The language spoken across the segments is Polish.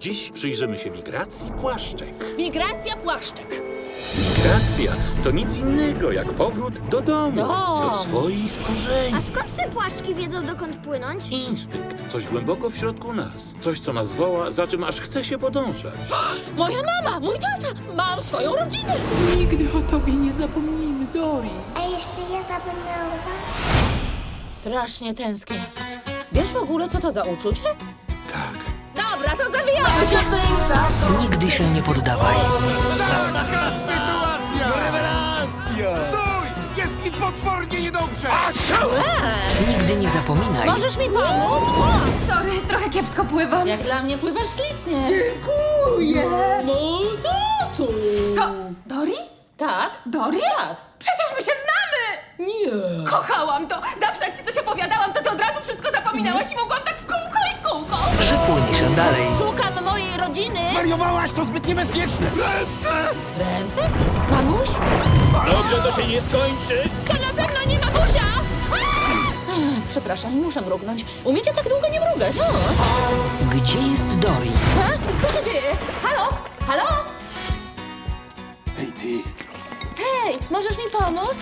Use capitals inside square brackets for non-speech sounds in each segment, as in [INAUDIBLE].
Dziś przyjrzymy się migracji płaszczek. Migracja płaszczek. Migracja to nic innego jak powrót do domu, Dom. do swoich korzeni. A skąd te płaszczki wiedzą, dokąd płynąć? Instynkt, coś głęboko w środku nas. Coś, co nas woła, za czym aż chce się podążać. [GASPS] Moja mama, mój tata, mam swoją rodzinę. Nigdy o tobie nie zapomnimy, Dori. A jeśli ja zapomnę o was? Strasznie tęsknię. Wiesz w ogóle, co to za uczucie? Tak. Dobra, to zawijamy się. Nigdy się nie poddawaj. Stój! Jest mi potwornie niedobrze! Nigdy nie zapominaj, Możesz mi pomóc? O, Sorry, trochę kiepsko pływam. jak dla mnie pływasz ślicznie. Dziękuję. No to co? Co? Dori? Tak? Dori? Tak. Przecież my się znamy! Nie. Kochałam to! Zawsze jak ci coś opowiadałam, to ty od razu wszystko zapominałaś i mogłam tak w że płynie się dalej. Szukam mojej rodziny. Wariowałaś, to zbyt niebezpieczne! Ręce! Ręce? Mamuś? Dobrze to się nie skończy. To na pewno nie mamusia! Ach, Przepraszam, muszę mrugnąć. Umiecie tak długo nie mrugać, o? Gdzie jest Dori? Ha? Co się dzieje? Halo? Halo? Hej ty! Hej, możesz mi pomóc?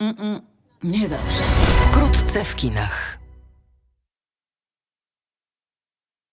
Mm-mm, Niedobrze. Wkrótce w kinach.